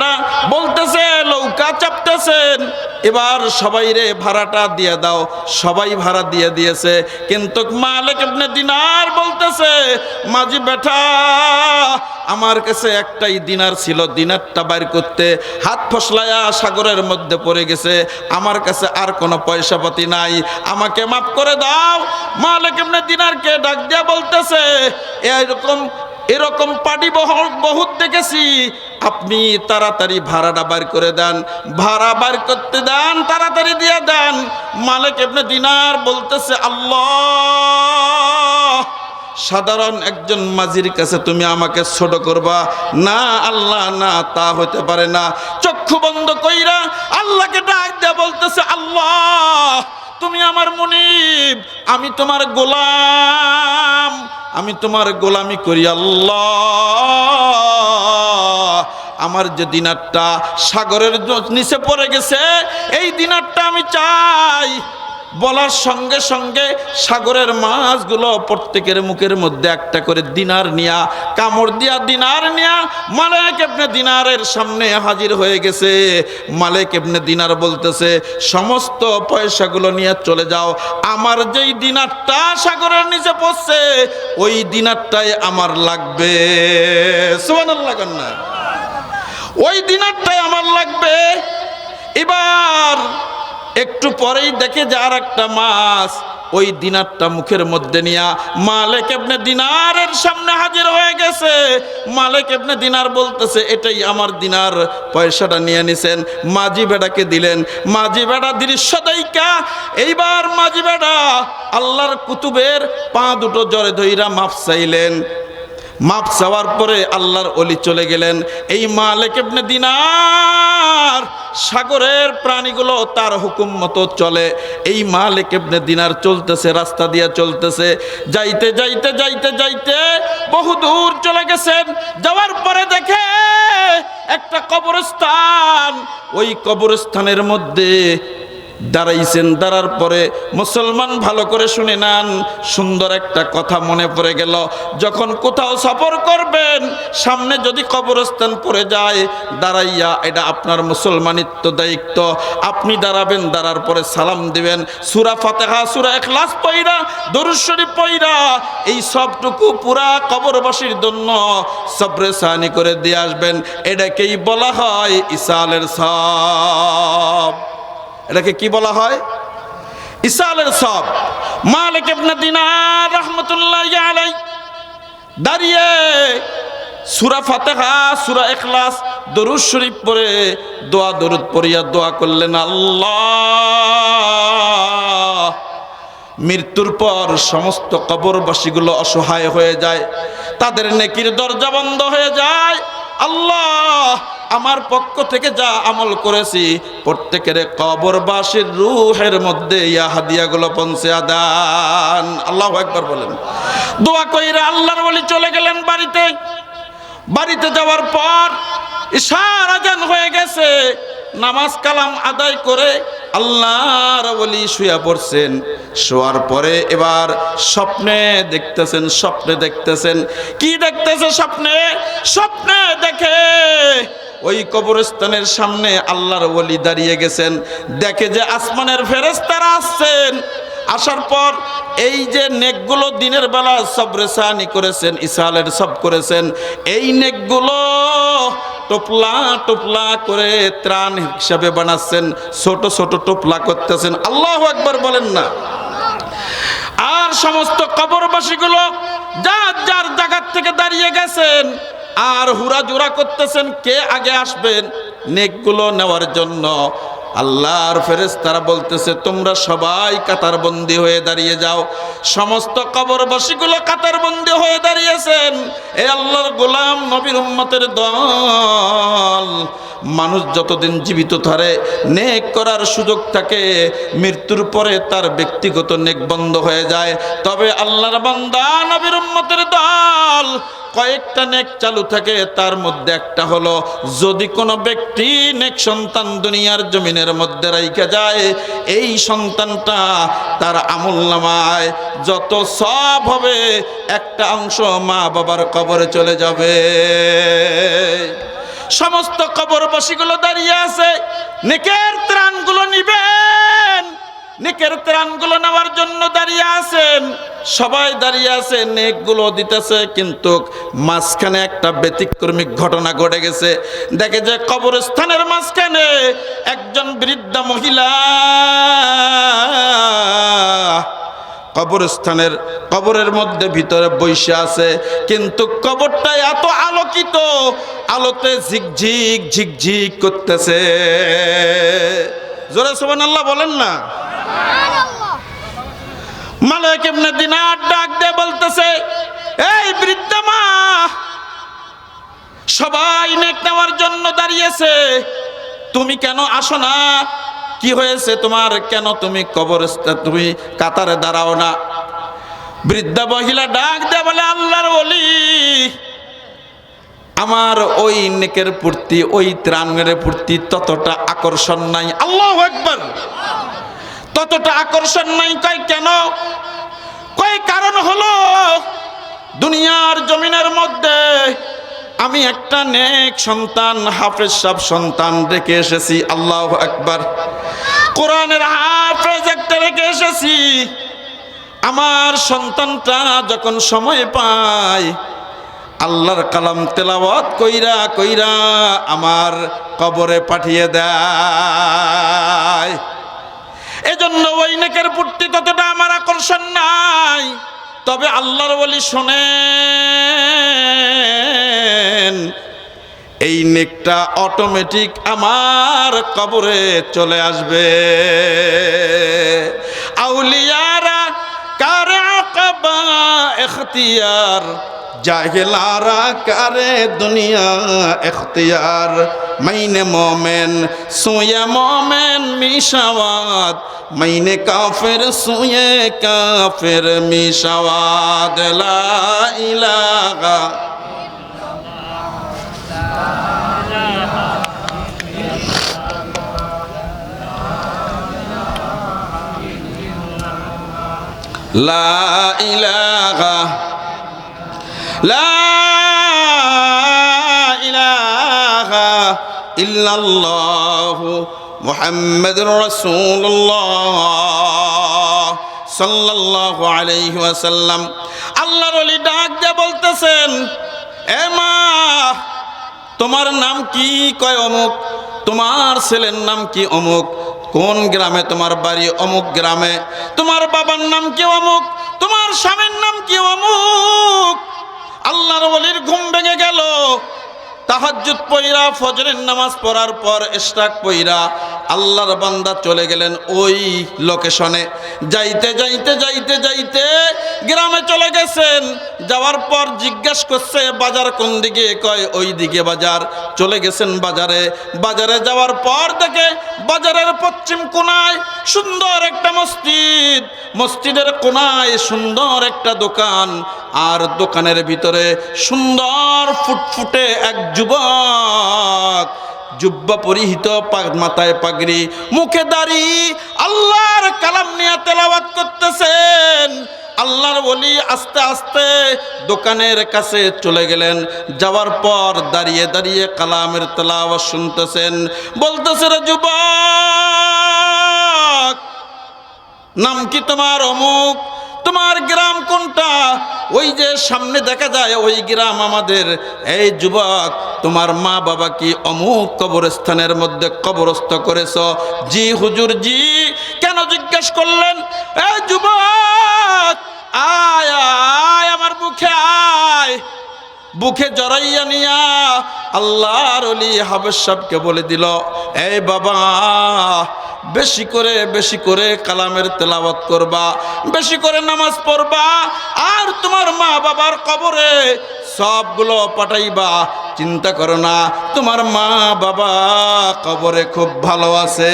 বেটা বলতেছে লৌকা চাপতেছেন এবার সবাই রে ভাড়াটা দিয়ে দাও, সবাই ভাড়া দিয়ে দিয়েছে। কিন্তু মালিক এমনি দিনার বলতেছে, মাঝি বেটা, আমার কাছে একটাই দিনার ছিল, দিনারটা বাইর করতে হাত ফসলায়া সাগরের মধ্যে পড়ে গেছে। আমার কাছে আর কোনো পয়সা পাতি নাই। আমাকে মাফ করে দাও। মালিক এমনি দিনারকে ডাক দিয়া বলতেছে, এরকম এরকম পার্টি বহুত দেখেছি। আপনি তাড়াতাড়ি ভাড়াটা বার করে দেন। ভাড়া বার করতে দেন, তাড়াতাড়ি দিয়ে দেন। মালিক এমনি দিনার বলতেছে, আল্লাহ! সাধারণ একজন মাঝির কাছে তুমি আমাকে ছোট করবা। না, আল্লাহ, না, তা হতে পারে না। চক্ষু বন্ধ কইরা আল্লাহকে ডাক দেয়া বলতেছে, আল্লাহ, তুমি আমার মনিব, আমি তোমার গোলাম, আমি তোমার গোলামি করি, আল্লাহ। আমার যে দিনারটা সাগরের নিচে পড়ে গেছে, এই দিনারটা আমি চাই। বলার সঙ্গে সঙ্গে সাগরের মাছগুলো প্রত্যেকের মুখের মধ্যে একটা করে দিনার নিয়া, কামড় দিয়া দিনার নিয়া, মালেক এবনে দিনারের সামনে হাজির হয়ে গেছে। মালেক এবনে দিনার বলতেছে, সমস্ত পয়সাগুলো নিয়ে চলে যাও। আমার যেই দিনারটা সাগরের নিচে পড়ছে, ওই দিনারটাই আমার লাগবে। সুবহানাল্লাহ কন্যা। ওই দিনারটাই আমার লাগবে। এবার একটু পরেই দেখে যে আর একটা মাছ। ওই দিনারটা মুখের মধ্যে নিয়া মালেক এবনে দিনারের সামনে হাজির হয়ে গেছে। মালেক এবনে দিনার বলতেছে, এটাই আমার দিনার, পয়সাটা নিয়ে নিছেন, মাঝি বেড়াকে দিলেন। মাঝি বেড়া দৃশ্য দাইকা এইবার মাঝি বেড়া আল্লাহর কুতুবের পা দুটো জরে ধইরা মাপ চাইলেন। মাপ চাওয়ার পরে আল্লাহর অলি চলে গেলেন। এই মালিক ইবনে দিনার সাগরের প্রাণীগুলো তার হুকুম মতো চলে। এই মালিক ইবনে দিনার চলতেছে, রাস্তা দিয়ে চলতেছে। যাইতে যাইতে যাইতে যাইতে বহু দূর চলে গেছেন। যাওয়ার পরে দেখে একটা কবরস্থান। ওই কবরস্থানের মধ্যে দাঁড়াইছেন, দাঁড়ার পরে মুসলমান ভালো করে শুনে নেন। সুন্দর একটা কথা মনে পড়ে গেল। যখন কোথাও সফর করবেন, সামনে যদি কবরস্থান পড়ে যায়, দাঁড়াইয়া এটা আপনার মুসলমানিত্ব দায়িত্ব। আপনি দাঁড়াবেন, দাঁড়ার পরে সালাম দিবেন। সুরা ফাতেহা, সুরা এক এখলাস পইরা দরুশ্বরী পইরা, এই সবটুকু পুরা কবরবাসীর জন্য সবরে সানি করে দিয়ে আসবেন। এটাকেই বলা হয় ইসালের সব। এটাকে কি বলা হয়? ইসালের সব। মালিক ইবনে দিনার রাহমাতুল্লাহ আলাই দাঁড়িয়ে সুরা ফাতেহা, সুরা এখলাস দরুদ শরীফ পড়ে দোয়া, দরুদ পড়িয়া দোয়া করলেন, আল্লাহ! মৃত্যুর পর সমস্ত কবরবাসীগুলো অসহায় হয়ে যায়। তাদের নেকির দরজা বন্ধ হয়ে যায়। আল্লাহ! আমার পক্ষ থেকে যা আমল করেছি, প্রত্যেকের কবরবাসীর রুহের মধ্যে ইয়া হাদিয়াগুলো পৌঁছে আদান আল্লাহ একবার বলেন। দোয়া কইরা আল্লাহর বলি চলে গেলেন বাড়িতে। বাড়িতে যাওয়ার পর ইশার আজান হয়ে গেছে, নামাজ কালাম আদায় করে আল্লাহর বলি শুয়া পড়ছেন। শোয়ার পরে এবার স্বপ্নে দেখতেছেন স্বপ্নে দেখতেছেন। কি দেখতেছে স্বপ্নে? স্বপ্নে দেখে ওই কবরস্থানের সামনে আল্লাহর ওলি দাঁড়িয়ে গেছেন। দেখে যে আসমানের ফেরেস্তারা আসছেন। আসার পর এই যে নেকগুলো দিনের বেলা সব রেসানি করেছেন, ইসালের সব করেছেন, এই নেকগুলো টোপলা টোপলা করে ত্রাণ হিসাবে বানাচ্ছেন, ছোট ছোট টোপলা করতেছেন। আল্লাহ একবার বলেন না। আর সমস্ত কবরবাসীগুলো যার যার জায়গার থেকে দাঁড়িয়ে গেছেন আর হুরা জুরা করতেছেন, কে আগে আসবেন? নেকগুলো নেওয়ার জন্য। আল্লাহর ফেরেস তারা বলতেছে, তোমরা সবাই কাতারবন্দি হয়ে দাঁড়িয়ে যাও। সমস্ত কবরবাসীগুলো কাতারবন্দি হয়ে দাঁড়িয়েছেন। এ আল্লাহর গোলাম নবীর উম্মতের দল। মানুষ যতদিন জীবিত থাকে, নেক করার সুযোগ থাকে, মৃত্যুর পরে তার ব্যক্তিগত নেক বন্ধ হয়ে যায়। তবে আল্লাহর বান্দা নবীর উম্মতের দল কয়েকটা নেক চালু থাকে, তার মধ্যে একটা হলো, যদি কোনো ব্যক্তি নেক সন্তান দুনিয়ার জমিনের মধ্যে রাইখা যায়, এই সন্তানটা তার আমল নামায়, যত সব হবে, একটা অংশ মা বাবার কবরে চলে যাবে। সমস্ত কবরবাসীগুলো দাঁড়িয়ে আছে, নেকের ত্রাণগুলো নিবেন। নেকের ত্রাণগুলো নেওয়ার জন্য দাঁড়িয়ে আছেন। সবাই দাঁড়িয়ে আছে, নেকগুলো দিতেছে, কিন্তু মাঝখানে একটা ব্যতিক্রমিক ঘটনা ঘটে গেছে। দেখে যে কবরস্থানের মাঝখানে একজন বৃদ্ধা মহিলা কবরস্থানের, কবরের মধ্যে ভিতরে বৈশা আছে, কিন্তু কবরটা এত আলোকিত, আলোতে ঝিকঝিক ঝিকঝিক করতেছে। জোরে সোবান আল্লাহ বলেন না। ডাক বলতেছে, এই বৃদ্ধা মা, সবাই নেওয়ার জন্য দাঁড়িয়েছে। তুমি কেন আসো না? কি হয়েছে তোমার? কেন তুমি কবর তুমি কাতারে দাঁড়াও না? বৃদ্ধা মহিলা ডাক দিয়ে বলে, আল্লাহর ওলি, আমার ওই নেকের প্রতি, ওই ত্রাণের প্রতি ততটা আকর্ষণ নাই। আল্লাহ একবার ততটা আকর্ষণ নাই, কয় কেন? কয় কারণ হলো, দুনিয়ার জমিনের মধ্যে আমি একটা নেক সন্তান, হাফেজ সব সন্তান রেখে এসেছি, আল্লাহ একবার কোরআনের হাফেজ একটা রেখে এসেছি। আমার সন্তানটা যখন সময় পায়, আল্লাহর কালাম তেলাওয়াত কইরা কইরা আমার কবরে পাঠিয়ে দেয়। এজন্য ওই নেকের প্রতি ততটা আমার আকর্ষণ নাই। তবে আল্লাহর বলি শোনেন, এই নেকটা অটোমেটিক আমার কবরে চলে আসবে। আউলিয়ারা কার আকাবা, এখতিয়ার جاہلارا کرے دنیا اختیار۔ مین مومن سوئے مومن میشواد۔ مین کافر سوئے کافر میشواد۔ لا الہ لا الہ ইলাহা লা ইলাহা লা ইলাহা ইল্লাল্লাহু মুহাম্মাদুর রাসূলুল্লাহ সাল্লাল্লাহু আলাইহি ওয়াসাল্লাম। আল্লাহর ওলি ডাক দিয়ে বলতেছেন, এ মা, তোমার নাম কি? কয় অমুক। তোমার ছেলের নাম কি অমুক? কোন গ্রামে? তোমার বাড়ি অমুক গ্রামে। তোমার বাবার নাম কি অমুক? তোমার স্বামীর নাম কি অমুক? আল্লাহর বলির ঘুম ভেঙে গেল। তাহাজ্জুদ পইরা, ফজরের নামাজ পড়ার পর ইশরাক পইরা আল্লাহর বান্দা চলে গেলেন ওই লোকেশনে। যাইতে যাইতে যাইতে যাইতে গ্রামে চলে গেছেন। যাওয়ার পর জিজ্ঞাসা করছে, বাজার কোন দিকে? কয়, ওই দিকে বাজার। চলে গেছেন বাজারে। বাজারে যাওয়ার পর থেকে বাজারের পশ্চিম কোনায় সুন্দর একটা মসজিদ। মসজিদের কোনায় সুন্দর একটা দোকান। আর দোকানের ভিতরে সুন্দর ফুটফুটে এক যুবক, জুব্বা পরিহিত মাথায় পাগড়ি, মুখে দাড়ি, আল্লাহর কালাম নিয়ে তেলাওয়াত করতেছেন। আল্লাহর বলি আস্তে আস্তে দোকানের কাছে চলে গেলেন। যাওয়ার পর দাঁড়িয়ে দাঁড়িয়ে কালামের তেলাওয়াত শুনতেছেন। বলতেছে, রে যুবক, নাম কি তোমার অমুক? তোমার গ্রাম কোনটা? ওই যে সামনে দেখা যায়, ওই গ্রাম আমাদের। এই যুবক, তোমার মা বাবা কি অমুক কবরস্থানের মধ্যে কবরস্থ করেছ? জি হুজুর, জি। কেন জিজ্ঞেস করলেন? এই যুবক, আয় আয় আমার মুখে আয়। বুকে জড়াইয়া নিয়া আল্লাহর অলি হাবের সাহেবকে বলে দিল, এই বাবা, বেশি করে বেশি করে কালামের তেলাওয়াত করবা, বেশি করে নামাজ পড়বা, আর তোমার মা বাবার কবরে সবগুলো পাঠাইবা। চিন্তা করো না, তোমার মা বাবা কবরে খুব ভালো আছে।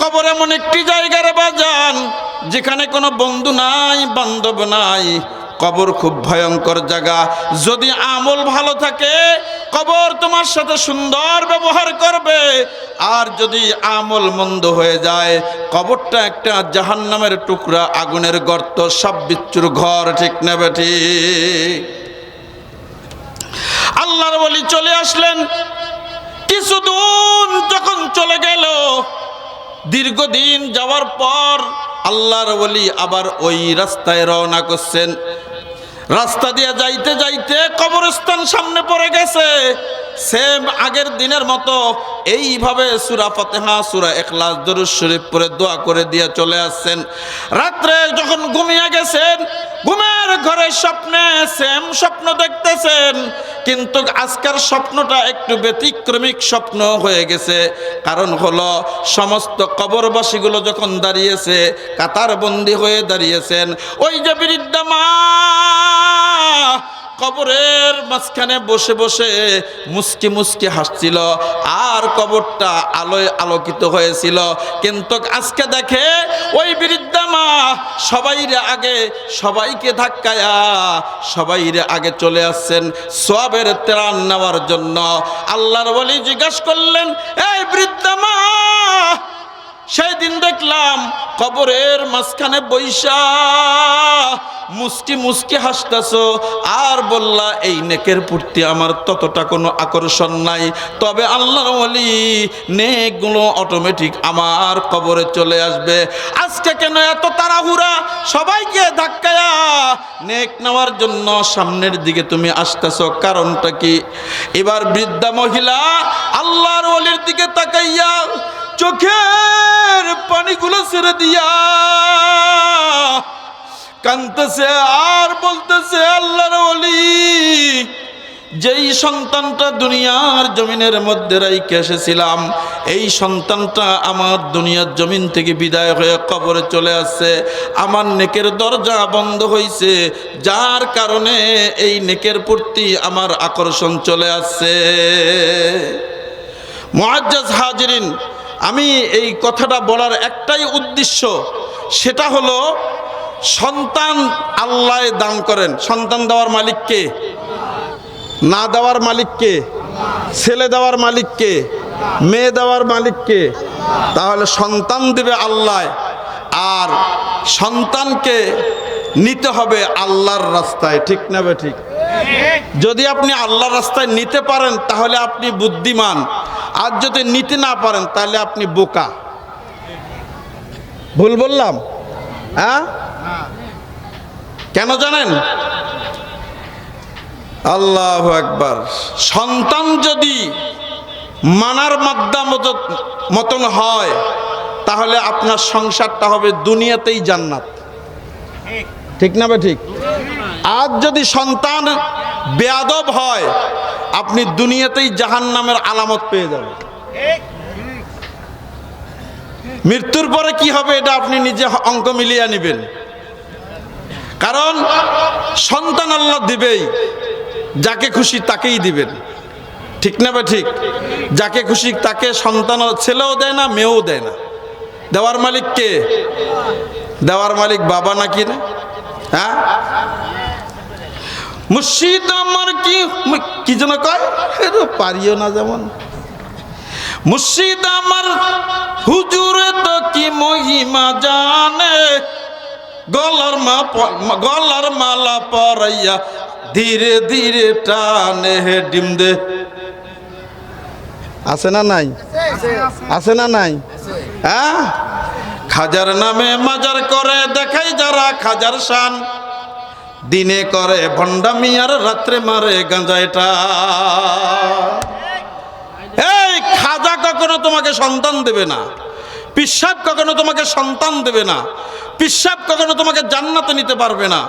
কবর এমন একটি জায়গার বাজান যেখানে কোনো বন্ধু নাই, বান্ধব নাই, কবর খুব ভয়ঙ্কর জায়গা। যদি আমল ভালো থাকে, কবর তোমার সাথে সুন্দর ব্যবহার করবে। আর যদি আমল মন্দ হয়ে যায়, কবরটা একটা জাহান্নামের টুকরা, আগুনের গর্ত, সব বিচ্ছুর ঘর, ঠিক নেবে ঠিক? আল্লাহর বলি চলে আসলেন। কিছুদিন যখন চলে গেল দীর্ঘদিন যাওয়ার পর আল্লাহর বলি আবার ওই রাস্তায় রওনা করছেন। রাস্তা দিয়ে যাইতে যাইতে কবরস্থান সামনে পড়ে গেছে। সেম আগের দিনের মতো এইভাবে সুরা ফতেহা, সুরা এখলাস দরুদ শরীফ পরে দোয়া করে দিয়ে চলে আসছেন। রাত্রে যখন ঘুমিয়ে গেছেন ঘুমের ঘরে স্বপ্নে সেম স্বপ্ন দেখতেছেন, কিন্তু আজকের স্বপ্নটা একটু ব্যতিক্রমিক স্বপ্ন হয়ে গেছে। কারণ হলো, সমস্ত কবরবাসীগুলো যখন দাঁড়িয়েছে কাতার বন্দি হয়ে দাঁড়িয়েছেন, ওই যে বৃদ্ধা মা কবরের মাঝখানে বসে বসে মুসকি মুসকি হাসছিল। আর কবরটা আলোয় আলোকিত হয়েছিল। কিন্তু আজকে দেখে ওই বৃদ্ধা মা সবাইরে আগে সবাইকে ধাক্কায়া সবাইরে আগে চলে আসছেন সবের ত্রাণ নেওয়ার জন্য। আল্লাহর বলি জিজ্ঞাসা করলেন, এই বৃদ্ধা মা সেই দিন দেখলাম কবরের মাঝখানে বৈশা। মুস্কি মুস্কি হাসতেছ। আর বললা, এই নেকের প্রতি আমার ততটা কোনো আকর্ষণ নাই। তবে আল্লাহর ওলি নেকগুলো অটোমেটিক আমার কবরে চলে আসবে। আজকে কেন এত তাড়াহুড়া? সবাইকে ধাক্কায়া। নেক নেওয়ার জন্য সামনের দিকে তুমি আসতেছ। কারণটা কি? এবার বৃদ্ধা মহিলা আল্লাহর অলির দিকে তাকাইয়া চোখের পানিগুলো ছেড়ে দিয়া কানতেছে আর বলতেছে, আল্লাহর অলি যেই সন্তানটা দুনিয়ার জমিনের মধ্যে রাইকে এসেছিলাম, এই সন্তানটা আমার দুনিয়ার জমিন থেকে বিদায় হয়ে কবরে চলে আসছে। আমার নেকের দরজা বন্ধ হয়েছে যার কারণে এই নেকের প্রতি আমার আকর্ষণ চলে আসছে। মুআজ্জাজ হাজিরিন আমি এই কথাটা বলার একটাই উদ্দেশ্য, সেটা হলো সন্তান আল্লাহ দান করেন। সন্তান দেওয়ার মালিককে না দেওয়ার মালিককে ছেলে দেওয়ার মালিককে মেয়ে দেওয়ার মালিককে তাহলে সন্তান দেবে আল্লাহ, আর সন্তানকে নিতে হবে আল্লাহর রাস্তায়। ঠিক না ঠিক? যদি আপনি আল্লাহর রাস্তায় নিতে পারেন, তাহলে আপনি বুদ্ধিমান। আর যদি নিতে না পারেন, তাহলে আপনি বোকা। ভুল বললাম? হ্যাঁ? কেন জানেন? আল্লাহ একবার সন্তান যদি মানার মাদ্দা মতো মতন হয়, তাহলে আপনার সংসারটা হবে দুনিয়াতেই জান্নাত। ঠিক না বে ঠিক? আজ যদি সন্তান বেয়াদব হয়, আপনি দুনিয়াতেই জাহান নামের আলামত পেয়ে যাবেন। মৃত্যুর পরে কি হবে এটা আপনি নিজে অঙ্ক মিলিয়ে নেবেন। কারণ সন্তান আল্লাহ দিবেই, যাকে খুশি তাকেই দিবেন। ঠিক না বা ঠিক? যাকে খুশি তাকে সন্তান ছেলেও দেয় না, মেয়েও দেয় না। দেওয়ার মালিক কে? দেওয়ার মালিক বাবা নাকি না হ্যাঁ? মুর্শিদ আমার কি কি যেন কয়? পারিও না যেমন। মুর্শিদ আমার হুজুরে তো কি মহিমা জানে? গলার মা গলার মালা পরাইয়া ধীরে ধীরে টানে হে ডিম দে। আছে না নাই? আছে না নাই? হ্যাঁ? খাজার নামে মাজার করে, দেখাই যারা খাজার শান। দিনে করে ভণ্ডামি আর রাত্রে মারে গাঁজাইটা এই, খাজা কখনো তোমাকে সন্তান দেবে না। পিসাব কখনো তোমাকে সন্তান দেবে না। পিসাব কখনো তোমাকে জান্নাতে নিতে পারবে না।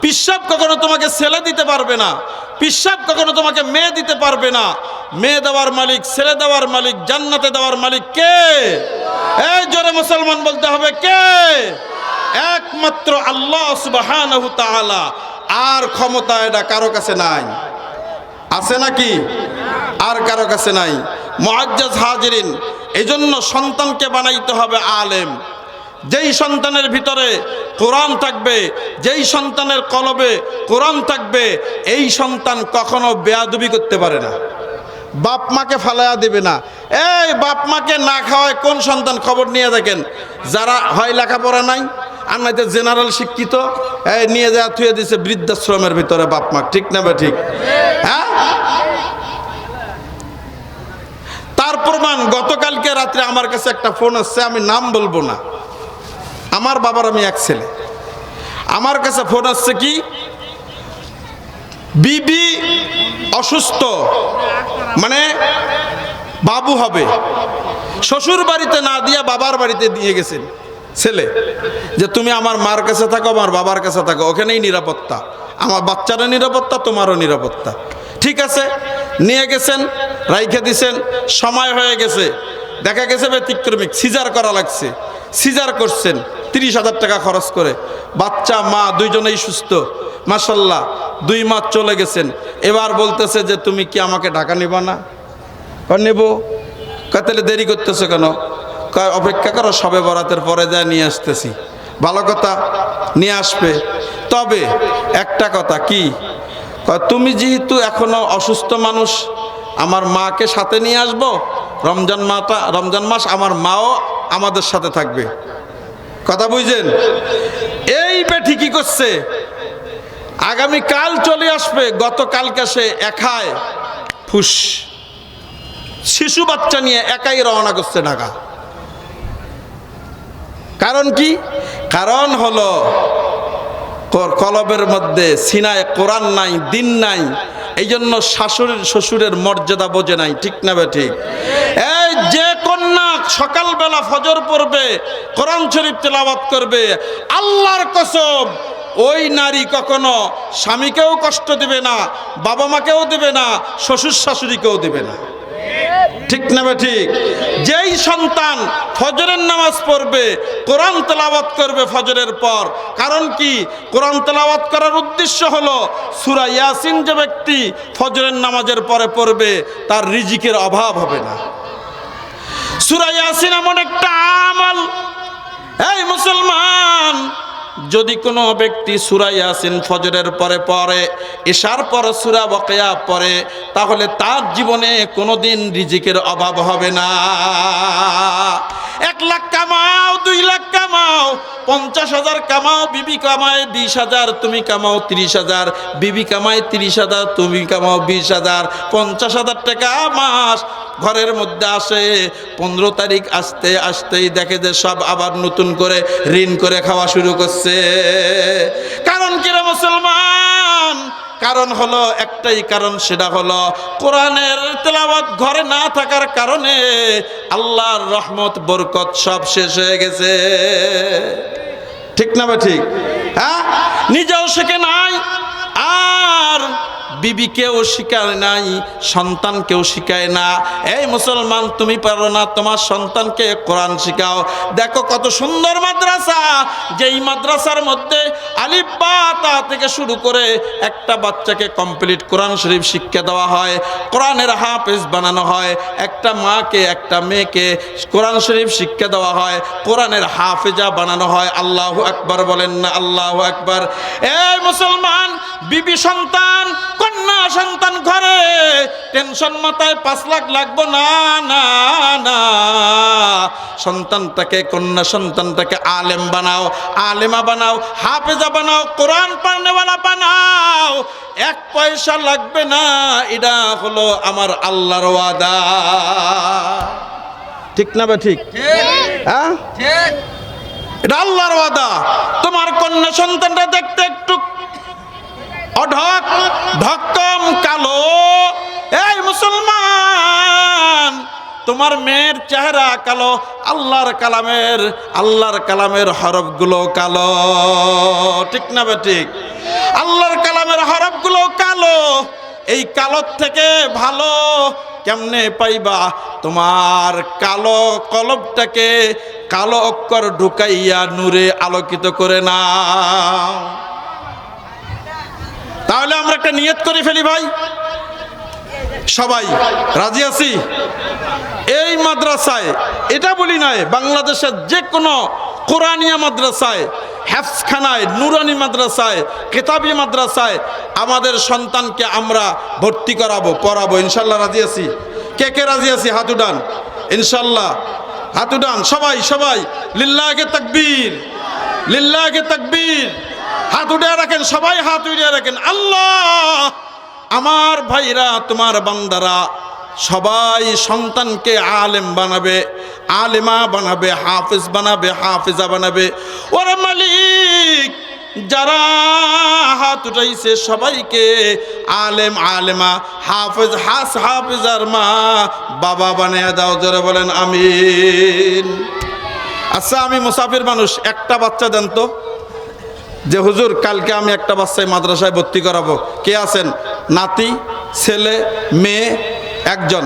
পিসাব কখনো তোমাকে ছেলে দিতে পারবে না। পিসাব কখনো তোমাকে মেয়ে দিতে পারবে না। মেয়ে দেওয়ার মালিক, ছেলে দেওয়ার মালিক, জান্নাতে দেওয়ার মালিক কে? এই জোরে মুসলমান বলতে হবে কে? একমাত্র আল্লাহ সুবহানাহু তাআলা। আর ক্ষমতা এটা কারও কাছে নাই। আছে নাকি? আর কারও কাছে নাই। মুআজ্জাজ হাজিরিন, এজন্য সন্তানকে বানাইতে হবে আলেম। যেই সন্তানের ভিতরে কোরআন থাকবে, যেই সন্তানের কলবে কোরআন থাকবে, এই সন্তান কখনো বেয়াদুবি করতে পারে না। বাপ মাকে ফালাইয়া দেবে না। এই বাপ মাকে না খাওয়ায় কোন সন্তান খবর নিয়ে দেখেন? যারা হয় লেখাপড়া নাই, আর না জেনারেল শিক্ষিত, এই নিয়ে যাওয়া থুয়ে দিছে বৃদ্ধাশ্রমের ভিতরে বাপ মা, ঠিক না বা ঠিক? হ্যাঁ? তার প্রমাণ, গতকালকে রাত্রে আমার কাছে একটা ফোন আসছে, আমি নাম বলব না। আমার বাবার আমি এক ছেলে। আমার কাছে ফোন আসছে কি? বিবি অসুস্থ। মানে বাবু হবে। শ্বশুর বাড়িতে না দিয়া বাবার বাড়িতে দিয়ে গেছেন ছেলে। যে তুমি আমার মার কাছে থাকো, আমার বাবার কাছে থাকো, ওখানেই নিরাপত্তা। আমার বাচ্চারও নিরাপত্তা, তোমারও নিরাপত্তা। ঠিক আছে? নিয়ে গেছেন, রাইখে দিছেন, সময় হয়ে গেছে। দেখা গেছে ব্যতিক্রমিক, সিজার করা লাগছে। সিজার করছেন। তিরিশ হাজার টাকা খরচ করে। বাচ্চা, মা, দুইজনেই সুস্থ। মাসাল্লাহ দুই মাস চলে গেছেন। এবার বলতেছে যে, তুমি কি আমাকে ঢাকা নিবা না? নেব। তাহলে দেরি করতেছো কেন? অপেক্ষা করো, সবে বরাতের পরে যা নিয়ে আসতেছি। ভালো কথা, নিয়ে আসবে। তবে একটা কথা, কি? তুমি যেহেতু এখনও অসুস্থ মানুষ, আমার মাকে সাথে নিয়ে আসব। রমজান মাটা রমজান মাস আমার মাও আমাদের সাথে থাকবে। কথা বুঝছেন এই বেঠি কি করছে? আগামী কাল চলে আসবে, গতকালকে সে একায় ফুস। শিশু বাচ্চা নিয়ে একাই রওনা করছে ঢাকা। কারণ কি? কারণ হলো, কলবের মধ্যে সিনায় কোরআন নাই, দিন নাই এই জন্য শাশুড়ির শ্বশুরের মর্যাদা বোঝে নাই, ঠিক না বে ঠিক? এই যে কন্যা সকালবেলা ফজর পড়বে, কোরআন শরীফ তেলাওয়াত করবে, আল্লাহর কসম, ওই নারী কখনো স্বামীকেও কষ্ট দেবে না বাবা মাকেও দেবে না শ্বশুর শাশুড়িকেও দেবে না। ঠিক না ঠিক? যেই সন্তান ফজরের নামাজ পড়বে, কোরআন তেলাওয়াত করবে ফজরের পর, কারণ কি? কোরআন তেলাওয়াত করার উদ্দেশ্য হলো, সুরা ইয়াসিন যে ব্যক্তি ফজরের নামাজের পরে পড়বে, তার রিজিকের অভাব হবে না। সুরা ইয়াসিন এমন একটা আমল, এই মুসলমান যদি কোনো ব্যক্তি সুরা ইয়াসিন ফজরের পরে পরে এশার পর সুরা বকেয়া পরে তাহলে তার জীবনে কোনোদিন রিজিকের অভাব হবে না। এক লাখ কামাও, দুই লাখ কামাও, পঞ্চাশ হাজার কামাও, বিবি কামায় বিশ হাজার, তুমি কামাও তিরিশ হাজার, বিবি কামায় তিরিশ হাজার, তুমি কামাও বিশ হাজার, পঞ্চাশ হাজার টাকা মাস ঘরের মধ্যে আসে, পনেরো তারিখ আসতে আসতেই দেখে যে সব আবার নতুন করে ঋণ করে খাওয়া শুরু করছে। কারণ কিরা মুসলমান? কারণ হলো, একটাই কারণ সেটা হলো, কোরআনের তেলাওয়াত ঘরে না থাকার কারণে আল্লাহর রহমত, বরকত সব শেষ হয়ে গেছে। ঠিক না বা ঠিক? হ্যাঁ? নিজেও শেখে নাই বিবিকেও শিখায় নাই, সন্তানকেও শিখায় না। এই মুসলমান, তুমি পারো না, তোমার সন্তানকে কোরআন শিখাও। দেখো কত সুন্দর মাদ্রাসা, যেই মাদ্রাসার মধ্যে আলিফ বা তা থেকে শুরু করে একটা বাচ্চাকে কমপ্লিট কোরআন শরীফ শিক্ষা দেওয়া হয়, কোরআনের হাফেজ বানানো হয়, একটা মাকে, একটা মেয়েকে কোরআন শরীফ শিক্ষা দেওয়া হয়, কোরআনের হাফেজা বানানো হয়। আল্লাহ আকবার বলেন না, আল্লাহ আকবার। এই মুসলমান, বিবি সন্তান কন্যা সন্তান ঘরে টেনশন মাথায় পাঁচ লাখ লাগবো না না না। সন্তানটাকে কন্যা সন্তানটাকে আলেম বানাও আলেমা বানাও হাফেজা বানাও কোরআন পারনেওয়ালা বানাও। এক পয়সা লাগবে না এটা হলো আমার আল্লাহর ওয়াদা। ঠিক না বা ঠিক? হ্যাঁ? এটা আল্লাহর ওয়াদা। তোমার কন্যা সন্তানটা দেখতে একটু অঢক ঢক্কম কালো। এই মুসলমান, তোমার মেয়ের চেহারা কালো, আল্লাহর কালামের আল্লাহর কালামের হরফগুলো কালো। ঠিক না বে ঠিক? আল্লাহর কালামের হরফগুলো কালো। এই কালোর থেকে ভালো কেমনে পাইবা? তোমার কালো কলবটাকে কালো অক্ষর ঢুকাইয়া নূরে আলোকিত করে নাও। তাহলে আমরা একটা নিয়ত করে ফেলি ভাই। সবাই, রাজি আছি? এই মাদ্রাসায়, এটা বলি নয় বাংলাদেশের যে কোনো কোরআনিয়া মাদ্রাসায় হ্যাফসখানায় নুরানি মাদ্রাসায়, কেতাবি মাদ্রাসায় আমাদের সন্তানকে আমরা ভর্তি করাবো, পড়াবো। ইনশাল্লাহ রাজি আছি। কে কে রাজি আছি? হাত উঠান। ইনশাল্লাহ। হাত উঠান। সবাই সবাই। লিল্লাহকে তাকবীর। লিল্লাহকে তাকবীর। হাত উঠে রাখেন, সবাই হাত উঠে রাখেন। আল্লাহ, আমার ভাইরা, তোমার বান্দারা, সবাই সন্তানকে আলেম বানাবে, আলেমা বানাবে, হাফিজ বানাবে, হাফিজা বানাবে। ওরে মালিক, যারা হাত উঠাইছে, সবাইকে আলেম, আলেমা, হাফেজ, হাস, হাফিজার মা, বাবা বানিয়ে দাও, জোরে বলেন, আমিন। আচ্ছা আমি মুসাফির মানুষ, একটা বাচ্চা দেন তো। যে হুজুর, কালকে আমি একটা বাচ্চায় মাদ্রাসায় ভর্তি করাবো। কে আছেন? নাতি, ছেলে, মেয়ে, একজন।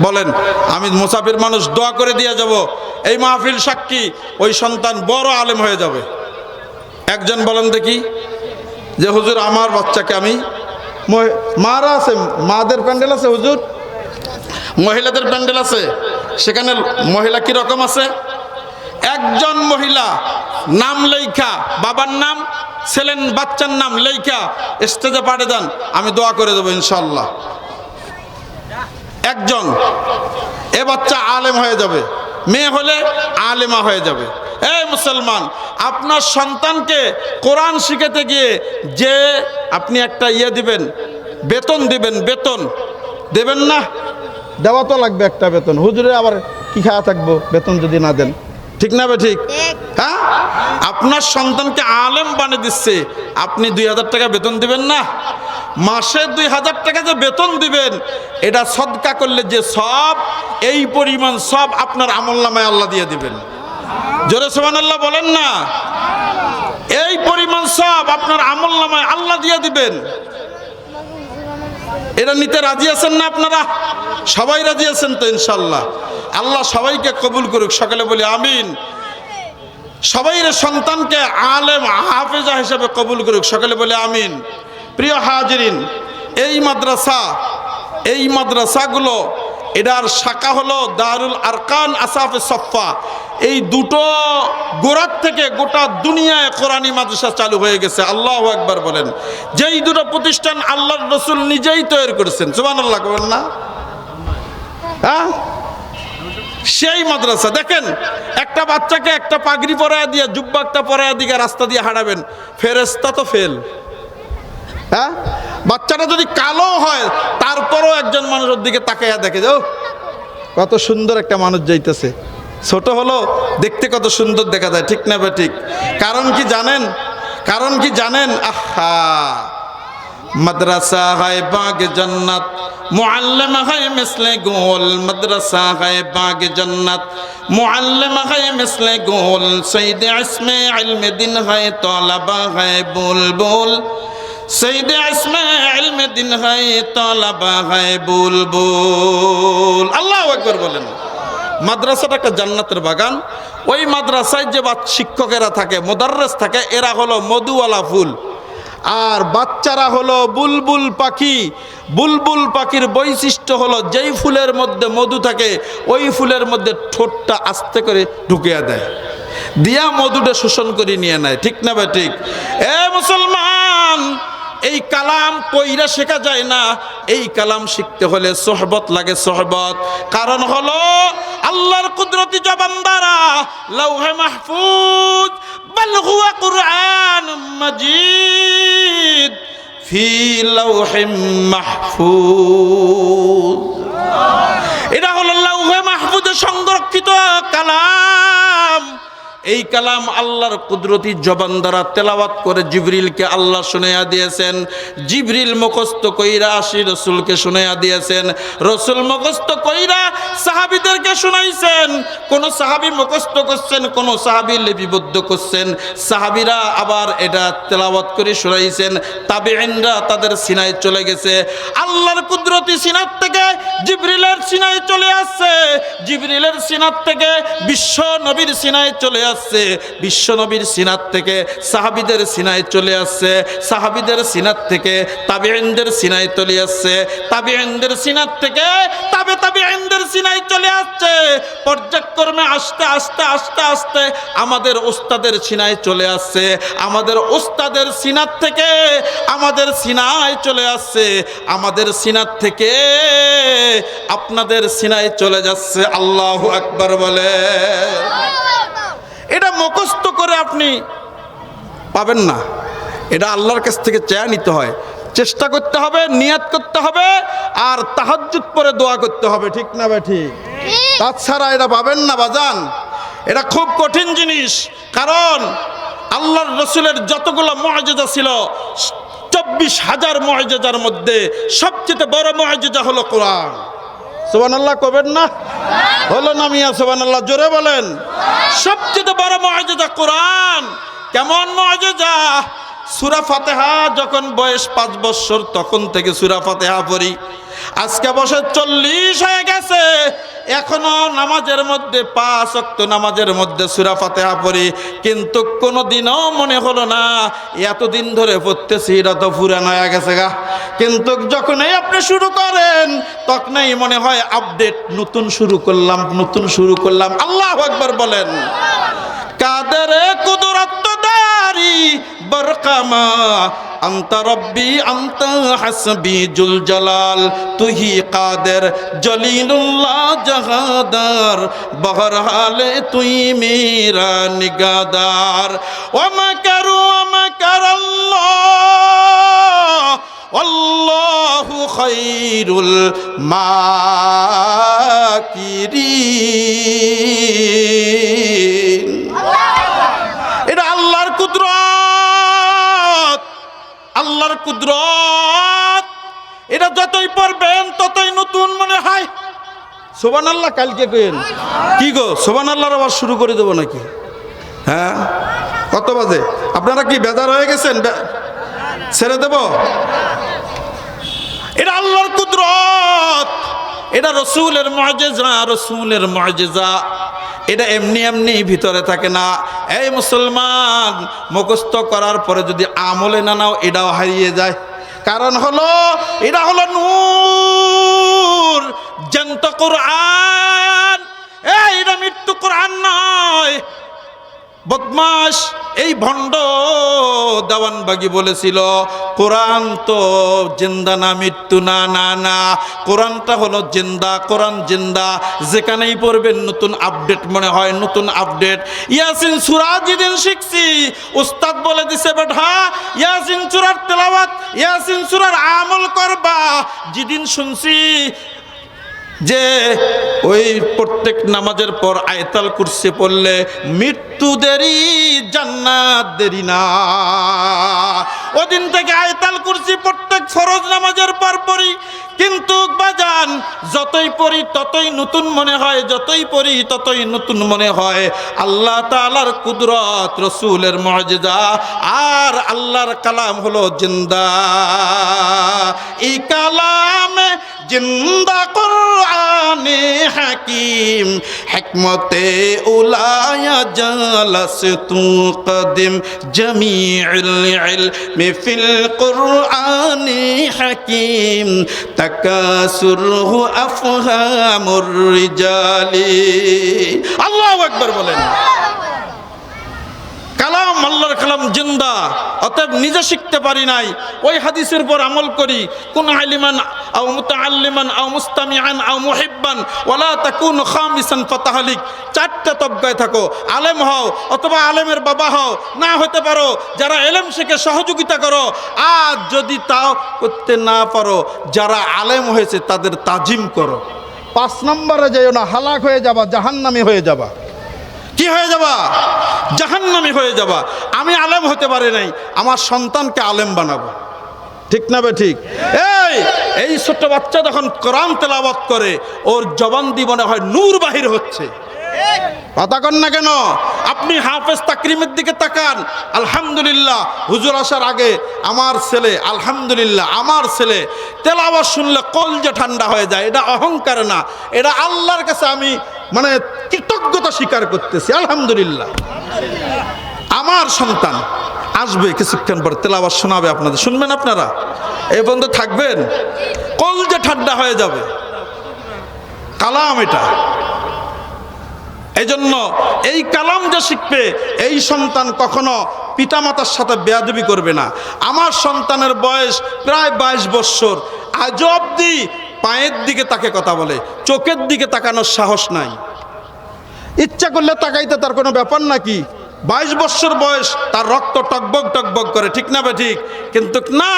বলেন, আমি মুসাফির মানুষ, দোয়া করে দিয়ে যাব। এই মাহফিল সাক্ষী, ওই সন্তান বড় আলেম হয়ে যাবে। একজন বলেন দেখি, যে হুজুর, আমার বাচ্চাকে আমি মারা আছে, মাদের প্যান্ডেল আছে হুজুর? মহিলাদের প্যান্ডেল আছে। সেখানে মহিলা কি রকম আছে? একজন মহিলা নাম লেখা বাবার নাম ছেলেন বাচ্চার নাম লেখা স্টেজে পাঠিয়ে দেন, আমি দোয়া করে দেবো ইনশাল্লাহ একজন, এ বাচ্চা আলেম হয়ে যাবে, মেয়ে হলে আলেমা হয়ে যাবে। এই মুসলমান, আপনার সন্তানকে কোরআন শিখাতে গিয়ে যে আপনি একটা ইয়ে দিবেন, বেতন দিবেন, বেতন, দেবেন না? দেওয়া তো লাগবে একটা বেতন। হুজুরে আবার কি খাওয়া থাকব? বেতন যদি না দেন। ঠিক না বে ঠিক? হ্যাঁ? আপনার সন্তানকে আলেম বানিয়ে দিচ্ছে। আপনি দুই হাজার টাকা বেতন দিবেন না? মাসে দুই হাজার টাকা যে বেতন দিবেন এটা সদকা করলে যে সব এই পরিমাণ সব আপনার আমল নামায় আল্লাহ দিয়ে দিবেন। জোরে সোমান আল্লাহ বলেন না? এই পরিমাণ সব আপনার আমল নামায় আল্লাহ দিয়ে দিবেন। এটা নিতে রাজি আছেন না আপনারা? সবাই রাজি আছেন তো ইনশাল্লাহ। আল্লাহ সবাইকে কবুল করুক, সকালে বলি আমিন। সবাই সন্তানকে আলেম, হাফেজা হিসেবে কবুল করুক, সকালে বলে আমিন। প্রিয় হাজরিন, এই মাদ্রাসা, এই মাদ্রাসাগুলো এটার শাখা হলো দারুল আরকান আসাফে সফা এই দুটো গোড়ার থেকে গোটা দুনিয়ায় কোরআনী মাদ্রাসা চালু হয়ে গেছে। আল্লাহ একবার বলেন। যেই দুটো প্রতিষ্ঠান আল্লাহর রসুল নিজেই তৈরি করেছেন। সুবান আল্লাহ বলেন না? হ্যাঁ? সেই মাদ্রাসা। দেখেন, একটা বাচ্চাকে একটা পাগড়ি পরায় দিয়ে জুব্বা একটা পরায় দিকে রাস্তা দিয়ে হাঁটাবেন। ফেরেস্তা তো ফেল হ্যাঁ? বাচ্চাটা যদি কালো হয়, তারপরও একজন মানুষের দিকে তাকাইয়া দেখে যাও কত সুন্দর একটা মানুষ যাইতেছে। ছোট হলো দেখতে কত সুন্দর দেখা যায়, ঠিক না বা ঠিক কারণ কি জানেন? কারণ কি জানেন? আহা! মাদ্রাসা হয় বাগ জন্নাত, মুআল্লিম হয় মেসলে গোল। মাদ্রাসা হয় বাগ জন্নাত, মুআল্লিম হয় মিসলে গোল। সঈদ ইসমে ইলম দিন হয় তলাবা হয় বুলবুল। বুল سید اسم علم دن ہے طلبہ বুলবুল আল্লাহ একবার বলেন। মাদ্রাসাটা একটা জান্নাতের বাগান। ওই মাদ্রাসায় যে শিক্ষকেরা থাকে, মোদার্রেস থাকে, এরা হলো মধুওয়ালা ফুল। আর বাচ্চারা হলো বুলবুল পাখি। বুলবুল পাখির বৈশিষ্ট্য হলো যেই ফুলের মধ্যে মধু থাকে, ওই ফুলের মধ্যে ঠোঁটটা আস্তে করে ঢুকিয়ে দেয়। দিয়া মধুটা শোষণ করে নিয়ে নেয়। ঠিক না বা ঠিক? এ মুসলমান এই কালাম কইরা শেখা যায় না। এই কালাম শিখতে হলে সোহবত লাগে সোহবত। কারণ হলো আল্লাহর কুদরতি জবান্দারা লৌহে মাহফুজ, বল হুয়া কুরআন মাজিদ ফি লৌহে মাহফুজ। এটা হলো লৌহে মাহফুজে সংরক্ষিত কালাম। এই কালাম আল্লাহর কুদরতি জবান দ্বারা তেলাওয়াত করে জিবরিলকে আল্লাহ শুনাইয়া দিয়েছেন। জিবরিল মুখস্থ কইরা আসি রসুলকে শুনাইয়া দিয়েছেন। রসুল মুখস্থ কইরা সাহাবিদেরকে শুনাইছেন। কোন সাহাবি মুখস্থ করছেন, কোন সাহাবি লিপিবদ্ধ করছেন। সাহাবিরা আবার এটা তেলাওয়াত করে শুনাইছেন। তাবিঈনরা তাদের সিনায় চলে গেছে। আল্লাহর কুদরতি সিনার থেকে জিবরিলের সিনায় চলে আসছে। জিবরিলের সিনার থেকে বিশ্ব নবীর সিনায় চলে আসছে বিশ্ব নবীর সিনার থেকে সাহাবিদের সিনায় চলে আসছে, সাহাবিদের সিনার থেকে তাবিঈনদের সিনায় চলে আসছে, তাবিঈনদের সিনার থেকে তাবে তাবিঈনদের সিনায় চলে আসছে। পর্যায়ক্রমে আস্তে আস্তে আস্তে আস্তে আমাদের ওস্তাদের সিনায় চলে আসছে, আমাদের ওস্তাদের সিনার থেকে আমাদের সিনায় চলে আসছে, আমাদের সিনার থেকে আপনাদের সিনায় চলে যাচ্ছে, আল্লাহ আকবার বলে। মুখস্থ করে আপনি পাবেন না। এটা আল্লাহর কাছ থেকে চেয়ে নিতে হয়। চেষ্টা করতে হবে নিয়াত করতে হবে আর তাহাজ্জুদ পরে দোয়া করতে হবে। ঠিক না বে ঠিক? তাছাড়া এটা পাবেন না বাজান। এটা খুব কঠিন জিনিস কারণ আল্লাহর রসুলের যতগুলো মর্যাদা ছিল চব্বিশ হাজার মর্যাদার মধ্যে সবচেয়ে বড় মর্যাদা হলো কোরআন। সোবান আল্লাহ কবেন না? হলো না মিয়া সোবান আল্লাহ জোরে বলেন। সবচেয়ে বড় মহাজা কোরআন। কেমন মহাজা সুরা ফাতেহা যখন বয়স পাঁচ বৎসর তখন থেকে সুরা ফাতেহা পড়ি। আজকে বছর চল্লিশ হয়ে গেছে। এখনও নামাজের মধ্যে, পাঁচ অক্ত নামাজের মধ্যে সুরা ফাতেহা পড়ি, কিন্তু কোনো দিনও মনে হলো না, এতদিন ধরে পড়তেছি, এটা তো পুরানো হয়ে গেছে গা। কিন্তু যখনই আপনি শুরু করেন, তখনই মনে হয় আপডেট, নতুন শুরু করলাম, নতুন শুরু করলাম। আল্লাহ একবার বলেন, কাদের কুদরত দারি বরকামা আন্তা রব্বি, আন্তা হাসবি তুহি কাদের, জলিলুল্লাহ জাহাদার, বহর তুই মেরা নিগাদার। ওমা কারু, ওমা কার খৈরুল মা কিরি কুদরত এটা যতই পড়বেন ততই নতুন মনে হয়। সোবান আল্লাহ কালকে কেন কি গো সোবান আল্লাহর আবার শুরু করে দেবো নাকি? হ্যাঁ? কত বাজে? আপনারা কি বেজার হয়ে গেছেন? ছেড়ে দেব? এটা আল্লাহর কুদরত। এটা রসুলের মজেজা রসুলের মজেজা। এটা এমনি এমনি ভিতরে থাকে না। এই মুসলমান, মুখস্থ করার পরে যদি আমলে না নাও, এটাও হারিয়ে যায়। কারণ হলো, এটা হলো নূর, জন্ত কোরআন। এই, এটা মৃত্যু কোরআন নয়। বদমাস এই ভণ্ড দেওয়ানবাগি বলেছিল, কোরআন তো জিন্দা না, মৃত্যু না না না। কোরআনটা হলো জিন্দা, কোরআন জিন্দা। যেখানেই পড়বেন নতুন আপডেট মনে হয়, নতুন আপডেট। ইয়াসিন সুরা যেদিন শিখছি, উস্তাদ বলে দিছে বেঠা ইয়াসিন সুরার তেলাওয়াত, ইয়াসিন সুরার আমল করবা। যেদিন শুনছি যে ওই প্রত্যেক নামাজের পর আয়তাল কুরসি পড়লে মৃত্যু দেরি, জান্নাত দেরি না। ওদিন থেকে আয়তাল কুরসি প্রত্যেক ফরজ নামাজের পর পড়ি কিন্তু বাজান, যতই পড়ি ততই নতুন মনে হয়, যতই পড়ি ততই নতুন মনে হয়। আল্লাহ তাআলার কুদরত, রসুলের মর্যাদা, আর আল্লাহর কালাম হলো জিন্দা। এই কালাম জিন্দা কোরআনে হাকিম, হিকমতে উলায়া জালাস তু কদিম জমিউল ইলমি ফিল কোরআনে হাকিম। তাকাসুরহু আফহামুর রিজালি। আল্লাহু আকবার বলেন। কালাম, আল্লাহর কালাম জিন্দা, অতএব নিজে শিখতে পারি নাই। ওই হাদিসের উপর আমল করি, কোন আলিমান আও মুতাআল্লিমান আও মুস্তামিআন আও মুহিব্বান, ওয়ালা তাকুন খামিসান ফাতাহালিক। চারটা তবগায় থাকো, আলেম হও, অথবা আলেমের বাবা হও, না হতে পারো, যারা এলেম শিখে সহযোগিতা করো। আর যদি তাও করতে না পারো, যারা আলেম হয়েছে তাদের তাজিম করো। পাঁচ নম্বরে যেও না, হালাক হয়ে যাবা, জাহান্নামি হয়ে যাবা। কি হয়ে যাবা? জাহান্নামি হয়ে যাবা। আমি আলেম হতে পারি নাই, আমার সন্তানকে আলেম বানাবো। ঠিক না বে ঠিক? এই এই ছোট্ট বাচ্চা যখন কোরআন তেলাওয়াত করে, ওর জবান দিবনে হয় নূর বাহির হচ্ছে। কথা না কেন? আপনি হাফেজ তাকরিমের দিকে তাকান। আলহামদুলিল্লাহ, হুজুর আসার আগে আমার ছেলে, আলহামদুলিল্লাহ, আমার ছেলে তেলাওয়াত শুনলে কল যে ঠান্ডা হয়ে যায়। এটা অহংকার না। এটা আল্লাহর কাছে আমি মানে কৃতজ্ঞতা স্বীকার করতেছি। আলহামদুলিল্লাহ। আমার সন্তান আসবে কিছুক্ষণ পর, তেলাওয়াত শোনাবে আপনাদের। শুনবেন আপনারা? এ বন্ধু থাকবেন। কল যে ঠান্ডা হয়ে যাবে। কালাম এটা। এই জন্য এই কালাম যে শিখবে, এই সন্তান কখনো পিতামাতার সাথে বেয়াদবি করবে না। আমার সন্তানের বয়স প্রায় বাইশ বৎসর। আজ অব্দি পায়ের দিকে তাকে কথা বলে, চোখের দিকে তাকানোর সাহস নাই। ইচ্ছা করলে তাকাইতে তার কোনো ব্যাপার নাকি? বাইশ বৎসর বয়স, তার রক্ত টকবক টকবক করে, ঠিক না বে ঠিক? কিন্তু না,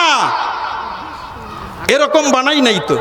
এরকম বানাই নাই তো।